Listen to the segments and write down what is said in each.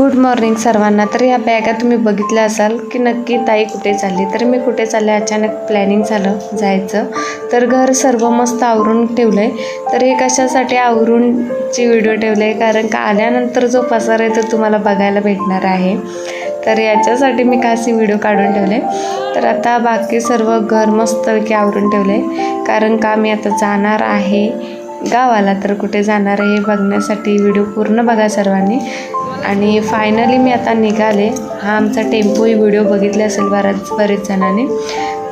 Good morning सर्वांना. तर ह्या बॅगा तुम्ही बघितल्या असाल की नक्की ताई कुठे चालली? तर मी कुठे चालले? अचानक प्लॅनिंग झालं जायचं. तर घर सर्व मस्त आवरून ठेवलं आहे तर हे कशासाठी आवरूनची व्हिडिओ ठेवले आहे कारण का आल्यानंतर जो पसार आहे तो तुम्हाला बघायला भेटणार आहे. तर याच्यासाठी मी खासी व्हिडिओ काढून ठेवले तर आता बाकी सर्व घर मस्तपैकी आवरून ठेवले कारण का मी आता जाणार आहे गावाला. तर कुठे जाणार आहे हे बघण्यासाठी व्हिडिओ पूर्ण बघा सर्वांनी. आणि फायनली मी आता निघाले. हा आमचा टेम्पोही व्हिडिओ बघितले असेल बऱ्याच बरेच जणांनी.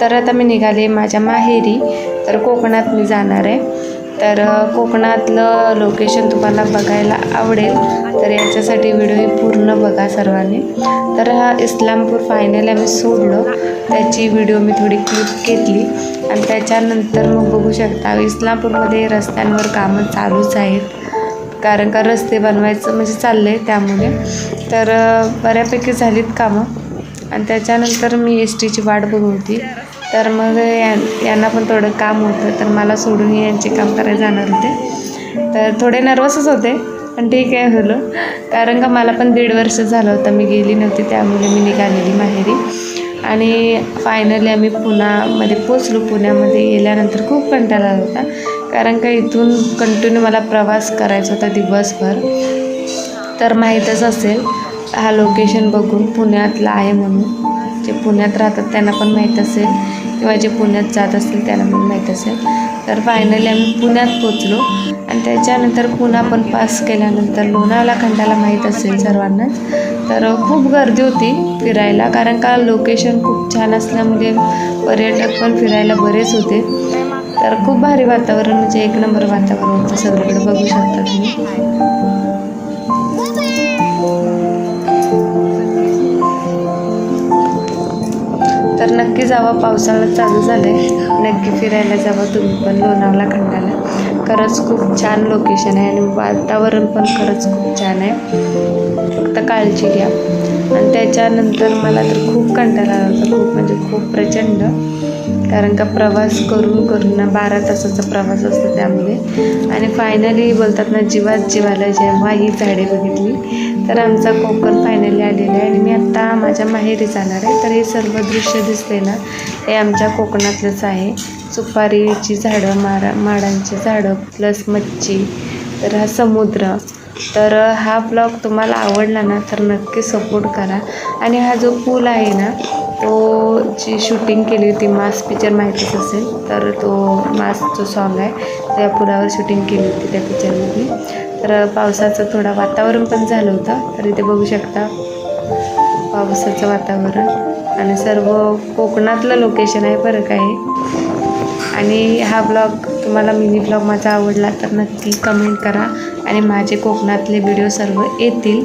तर आता मी निघाले माझ्या माहेरी. तर कोकणात मी जाणार आहे. तर कोकणातलं लोकेशन तुम्हाला बघायला आवडेल. तर याच्यासाठी व्हिडिओही पूर्ण बघा सर्वांनी. तर हा इस्लामपूर फायनल आम्ही सोडलं. त्याची व्हिडिओ मी थोडी क्लिप घेतली. आणि त्याच्यानंतर मग बघू शकता इस्लामपूरमध्ये रस्त्यांवर कामं चालूच आहेत. कारण का रस्ते बनवायचं म्हणजे चाललं आहे त्यामुळे. तर बऱ्यापैकी झालीत कामं. आणि त्याच्यानंतर मी एस टीची वाट बघत होती. तर मग या यांना पण थोडं काम होतं. तर मला सोडून यांचे काम करायला जाणार होते. तर थोडे नर्वसच होते पण ठीक आहे झालं. कारण का मला पण दीड वर्ष झालं होतं. मी गेली नव्हती त्यामुळे मी निघालेली माहेरी. आणि फायनली आम्ही पुण्यामध्ये पोचलो पुण्यामध्ये गेल्यानंतर खूप कंटाळा आला होता. कारण का इथून कंटिन्यू मला प्रवास करायचा होता दिवसभर. तर माहीतच असेल हा लोकेशन बघून पुण्यातला आहे म्हणून. जे पुण्यात राहतात त्यांना पण माहीत असेल किंवा जे पुण्यात जात असतील त्यांना पण माहीत असेल. तर फायनली आम्ही पुण्यात पोचलो आणि त्याच्यानंतर पुन्हा पण पास केल्यानंतर लोणावळा खंडाला माहीत असेल सर्वांनाच तर खूप गर्दी होती फिरायला कारण का लोकेशन खूप छान असल्यामुळे पर्यटक पण फिरायला बरेच होते. तर खूप भारी वातावरण म्हणजे एक नंबर वातावरण होतं सगळीकडे बघू शकता तुम्ही. तर नक्की जावा पावसाळा चालू झालं आहे नक्की फिरायला जावा तुम्ही पण लोणावळा खंडाला. खरंच खूप छान लोकेशन आहे आणि वातावरण पण खरंच खूप छान आहे. फक्त काळजी घ्या. आणि त्याच्यानंतर मला तर खूप कंटाळा आला होता खूप म्हणजे खूप प्रचंड. कारण का प्रवास करून करून ना बारा तासाचा प्रवास असतो त्यामुळे. आणि फायनली बोलतात ना जीवात जीवाला जेव्हा ही झाडे बघितली तर आमचा कोकण फायनली आलेला आहे. आणि मी आत्ता माझ्या माहेरी जाणार आहे. तर हे सर्व दृश्य दिसते ना हे आमच्या कोकणातलंच आहे. सुपारीची झाडं मारा माडांची झाडं प्लस मच्छी तर हा समुद्र. तर हा ब्लॉग तुम्हाला आवडला ना तर नक्की सपोर्ट करा. आणि हा जो पूल आहे ना तो जी शूटिंग केली होती मास पिक्चर माहितीच असेल तर तो मास जो सॉन्ग आहे त्या पुलावर शूटिंग केली होती त्या पिक्चरमध्ये तर पावसाचं थोडं वातावरण पण झालं होतं तर इथे बघू शकता. पावसाचं वातावरण. आणि सर्व कोकणातलं लोकेशन आहे बरं काय आणि हा ब्लॉग तुम्हाला मिनी ब्लॉग माझा आवडला तर नक्की कमेंट करा. आणि माझे कोकणातले व्हिडिओ सर्व येतील.